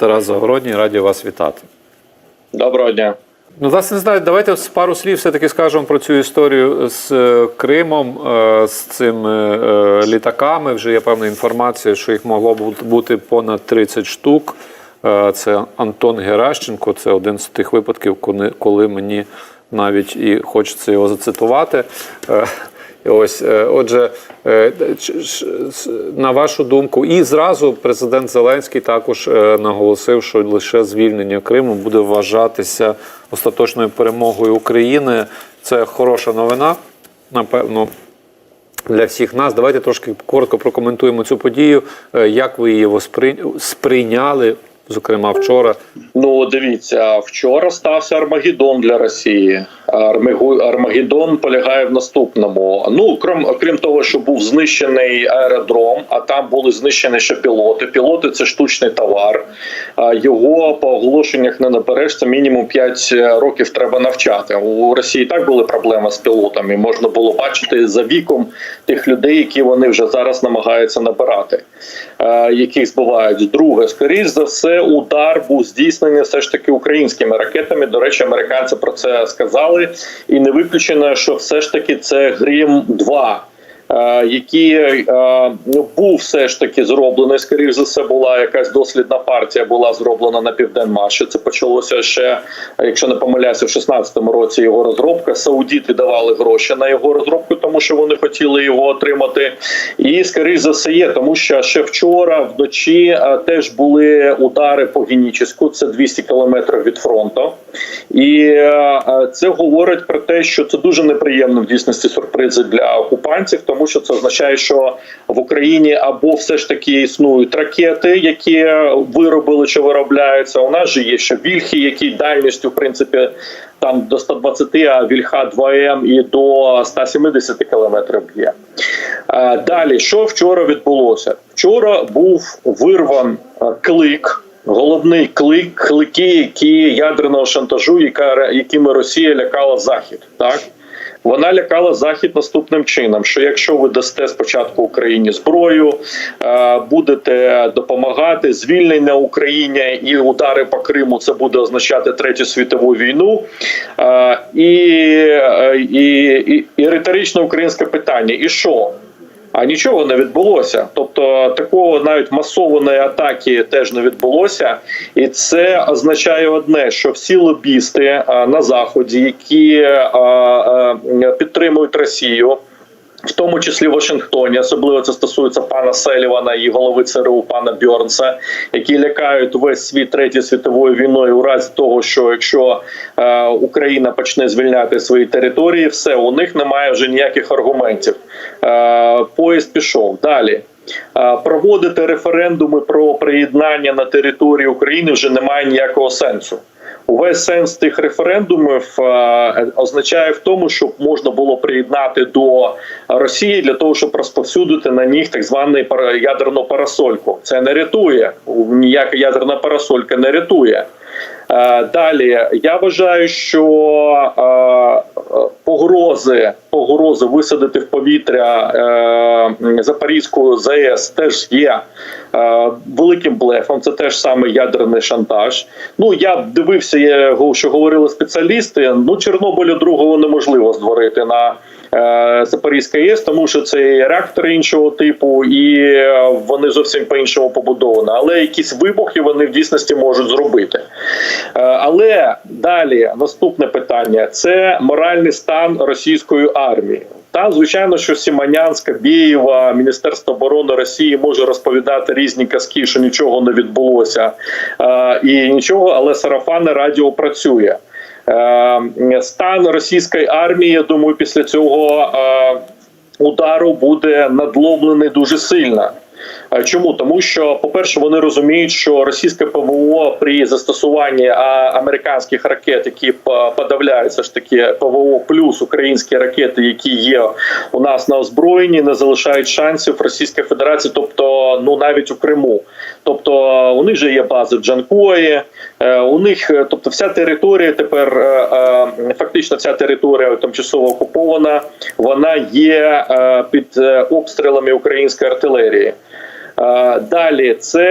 Тарас Загородній, раді вас вітати. Доброго дня. Ну, власне, не знаю, давайте пару слів все-таки скажемо про цю історію з е, Кримом, е, з цими е, літаками. Вже є певна інформація, що їх могло бу- бути понад 30 штук. Це Антон Геращенко, це один з тих випадків, коли мені навіть і хочеться його зацитувати. Ось, е, отже, е, на вашу думку, і зразу президент Зеленський також е, наголосив, що лише звільнення Криму буде вважатися остаточною перемогою України. Це хороша новина, напевно. Для всіх нас давайте трошки коротко прокоментуємо цю подію. Як ви її сприйняли, зокрема вчора? Ну дивіться, вчора стався Армагеддон для Росії. Армагеддон полягає в наступному. Ну крім, окрім того, що був знищений аеродром, а там були знищені ще пілоти. Пілоти це штучний товар. Його по оголошеннях не набереш. Це мінімум 5 років треба навчати. У Росії так були проблеми з пілотами. Можна було бачити за віком тих людей, які вони вже зараз намагаються набирати, е, яких збивають. Друге, скоріш за все, удар був здійснений все ж таки українськими ракетами. До речі, американці про це сказали, і не виключено, що все ж таки це Грім 2 е, який е, ну, був все ж таки зроблений. Скоріш за все, була якась дослідна партія, була зроблена на південмаші. Це почалося ще, якщо не помиляюся, в 16-му році його розробка. Саудіти давали гроші на його розробку, тому що вони хотіли його отримати. І скоріш за все є, тому що ще вчора вночі е, теж були удари по Генічеську, це 200 кілометрів від фронту. І е, е, це говорить про те, що це дуже неприємно в дійсності сюрпризи для окупантів, тому що це означає, що в Україні або все ж таки існують ракети, які виробили чи виробляються. У нас же є ще вільхи, які дальністю в принципі там до 120, а вільха 2М і до 170 кілометрів б'є. Е, Далі, що вчора відбулося? Вчора був вирван клик. Головний клик, клики, які ядерного шантажу, яка якими Росія лякала Захід, так вона лякала Захід наступним чином: що якщо ви дасте спочатку Україні зброю, е, будете допомагати звільнення Україні і удари по Криму, це буде означати третю світову війну. Е, І, е, і, і, і риторичне українське питання: і що? А нічого не відбулося. Тобто такого навіть масованої атаки теж не відбулося, і це означає одне: що всі лобісти на заході, які підтримують Росію. В тому числі в Вашингтоні, особливо це стосується пана Селівана і голови ЦРУ пана Бьорнса, які лякають весь світ третьою світовою війною у разі того, що якщо е, Україна почне звільняти свої території, все у них немає вже ніяких аргументів. Е, поїзд пішов далі. Е, Проводити референдуми про приєднання на території України вже немає ніякого сенсу. Увесь сенс тих референдумів е, означає в тому, щоб можна було приєднати до Росії для того, щоб розповсюдити на них так званий ядерну парасольку. Це не рятує. Ніяка ядерна парасолька не рятує. Е, Далі я вважаю, що е, погрози, погрози висадити в повітря е, Запорізьку ЗАЕС теж є великим блефом. Це теж саме ядерний шантаж. Ну я дивився, що говорили спеціалісти. Ну Чорнобилю другого неможливо створити на Запорізька ЄС, тому що це реактори іншого типу, і вони зовсім по іншому побудовані. Але якісь вибухи вони в дійсності можуть зробити. Е, Але далі наступне питання це моральний стан російської армії. Та звичайно, що Сіманянська, Бієва, Міністерство оборони Росії може розповідати різні казки, що нічого не відбулося е, і нічого, але сарафанне радіо працює. Е, Стан російської армії, я думаю, після цього удару буде надломлений дуже сильно. Е, Чому тому, що по-перше, вони розуміють, що російське ПВО при застосуванні американських ракет, які п- подавляють ж таки ПВО плюс українські ракети, які є у нас на озброєнні, не залишають шансів Російської Федерації, тобто ну навіть у Криму. Тобто у них же є бази в Джанкої, е, у них, е, тобто, вся територія тепер е, е, фактично вся територія тимчасово окупована, вона є е, під е, обстрілами української артилерії. Е, Далі це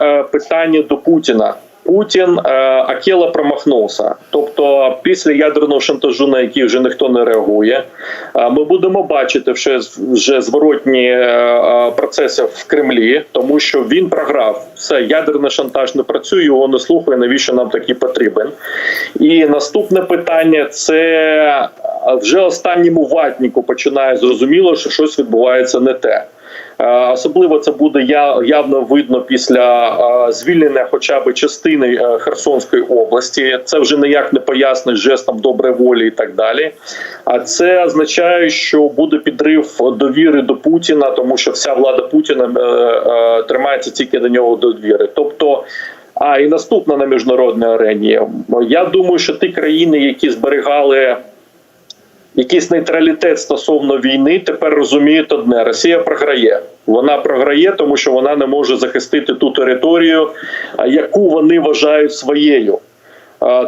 е, питання до Путіна. Путін е, Акела промахнувся. Тобто, після ядерного шантажу, на який вже ніхто не реагує, ми будемо бачити вже, вже зворотні процеси в Кремлі, тому що він програв. Все, ядерний шантаж не працює, його не слухає. Навіщо нам такий потрібен? І наступне питання це вже останньому ватніку починає зрозуміло, що щось відбувається не те. Е, Особливо це буде явно видно після е, звільнення хоча б частини е, Херсонської області. Це вже ніяк не пояснить жестом доброї волі і так далі. А це означає, що буде підрив довіри до Путіна, тому що вся влада Путіна тримається тільки до нього довіри. Тобто. А і наступна на міжнародній арені. Я думаю, що ті країни, які зберігали якийсь нейтралітет стосовно війни, тепер розуміють одне: Росія програє. Вона програє, тому що вона не може захистити ту територію, яку вони вважають своєю.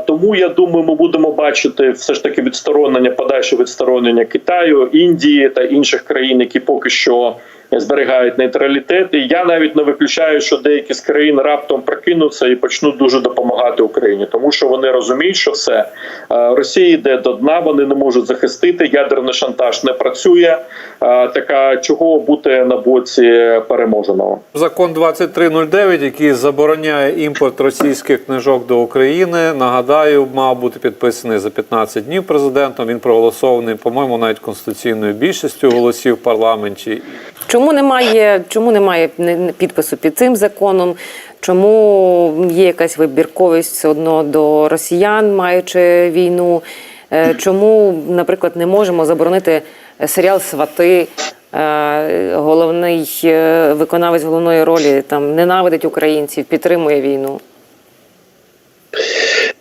Тому я думаю, ми будемо бачити все ж таки відсторонення, подальше відсторонення Китаю, Індії та інших країн, які поки що зберігають нейтралітет. І я навіть не виключаю, що деякі з країн раптом прокинуться і почнуть дуже допомагати Україні, тому що вони розуміють, що все Росія йде до дна, вони не можуть захистити. Ядерний шантаж не працює. Така чого бути на боці переможеного. Закон 2309, який забороняє імпорт російських книжок до України, нагадаю, мав бути підписаний за 15 днів президентом. Він проголосований, по-моєму, навіть конституційною більшістю голосів в парламенті. Чому немає, чому немає не- не підпису під цим законом? Чому є якась вибірковість все одно до росіян, маючи війну? Е, Чому, наприклад, не можемо заборонити серіал Свати? Е, Головний е, виконавець головної ролі там ненавидить українців, підтримує війну.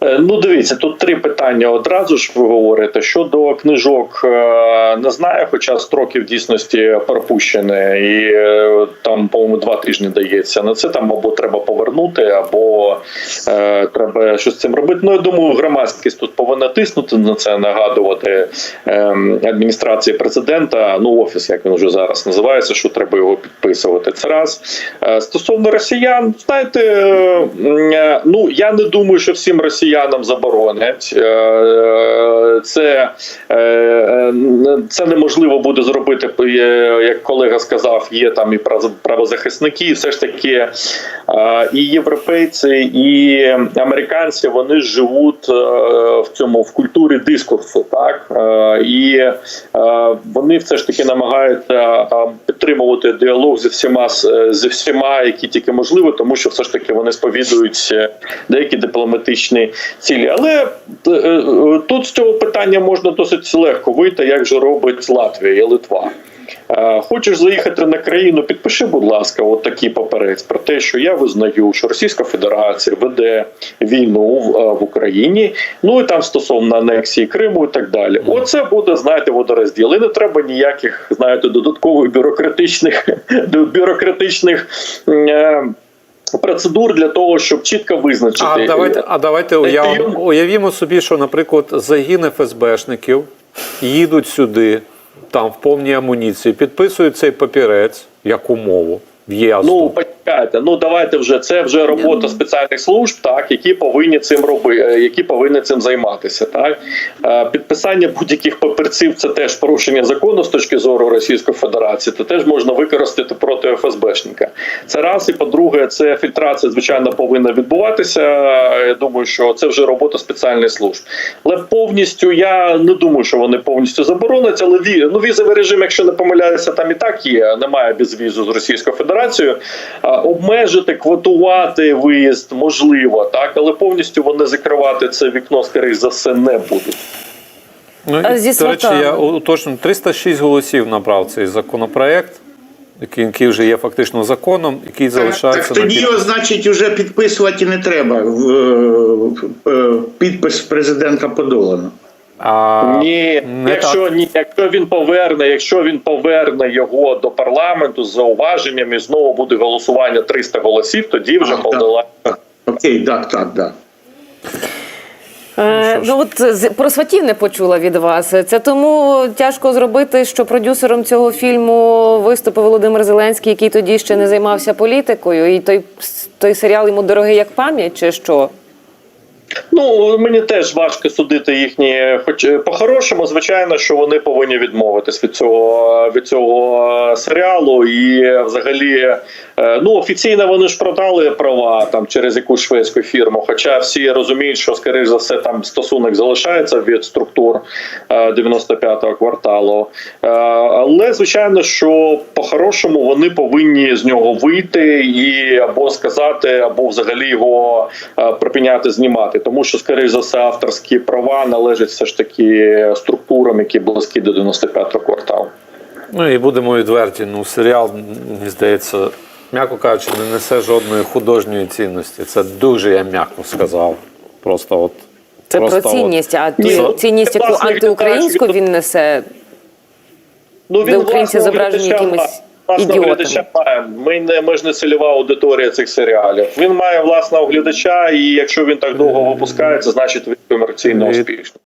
Е, Ну, дивіться, тут три питання. Одразу ж ви говорите щодо книжок. е, Не знаю, хоча строки в дійсності пропущені, і е, там, по-моєму, два тижні дається. На це там або треба повернути, або е, треба щось з цим робити. Ну, я думаю, громадськість тут повинна тиснути на це, нагадувати е, адміністрації президента. Ну, офіс, як він вже зараз називається, що треба його підписувати. Це раз Е, стосовно росіян, знаєте, е, ну я не думаю, що всім росіянам заборонять. Е, Це, е, е, це неможливо буде зробити, е, як колега сказав, є там і право- правозахисники, і все ж таки е, і європейці, і американці вони живуть е, в цьому в культурі дискурсу, так Е, і е, вони все ж таки намагаються е, підтримувати діалог зі всіма з- зі всіма, які тільки можливо, тому що все ж таки вони сповідують е, деякі дипломатичні цілі. Але е, е, тут з цього питання можна досить легко вийти, як же робить Латвія і Литва. Е, Хочеш заїхати на країну, підпиши, будь ласка, от такий паперець про те, що я визнаю, що Російська Федерація веде війну в, е, в Україні, ну і там стосовно анексії Криму і так далі. Оце буде, знаєте, водорозділ. І не треба ніяких, знаєте, додаткових бюрократичних бюрократичних. е, Процедур для того, щоб чітко визначити А давайте, а давайте уявимо, уявімо собі, що, наприклад, загін ФСБшників їдуть сюди, там в повній амуніції, підписують цей папірець як умову. В'язну. Ну почекайте, ну давайте вже це вже робота спеціальних служб, так які повинні цим робити, які повинні цим займатися. Так Е, підписання будь-яких папірців це теж порушення закону з точки зору Російської Федерації. Це теж можна використати проти ФСБшника. Це раз і по-друге, це фільтрація, звичайно, повинна відбуватися. Я думаю, що це вже робота спеціальних служб. Але повністю я не думаю, що вони повністю заборонять. Але ві... ну, візовий режим, якщо не помиляюся, там і так є. Немає безвізу з Російською Федерацією. А, Обмежити, квотувати виїзд можливо, так, але повністю вони закривати це вікно, скоріш за все, не будуть. Ну, А і, зі до речі, я уточню, 306 голосів набрав цей законопроект, який, який вже є фактично законом, який залишається Так на тоді під... його, значить, вже підписувати не треба. Е, Підпис президента подолано. А, Ні, не якщо так. ні, якщо він поверне, якщо він поверне його до парламенту з зауваженням і знову буде голосування 300 голосів, тоді вже А, так. подолає. Окей, так, так, так. Е, ну от з- про сватів не почула від вас. Це тому тяжко зробити, що продюсером цього фільму виступив Володимир Зеленський, який тоді ще не займався політикою, і той, той серіал йому дорогий як пам'ять, чи що? Ну мені теж важко судити їхні, хоч е, по-хорошому, звичайно, що вони повинні відмовитись від цього від цього серіалу. І взагалі, е, ну офіційно вони ж продали права там через якусь шведську фірму. Хоча всі розуміють, що скоріш за все там стосунок залишається від структур е, 95-го кварталу. Е, Але звичайно, що по-хорошому вони повинні з нього вийти і або сказати, або взагалі його припиняти знімати, тому що, скоріш за все, авторські права належать все ж таки структурам, які близькі до 95-го кварталу. Ну і будемо відверті. Ну, серіал, мені здається, м'яко кажучи, не несе жодної художньої цінності. Це дуже я м'яко сказав. Просто от. Це просто про цінність, а ту ну, цінність, яку антиукраїнську він несе. Ну Де українці зображені має. Власного глядача має. Ми не ми ж не цільова аудиторія цих серіалів. Він має власного глядача, і якщо він так довго випускається, значить він комерційно успішний.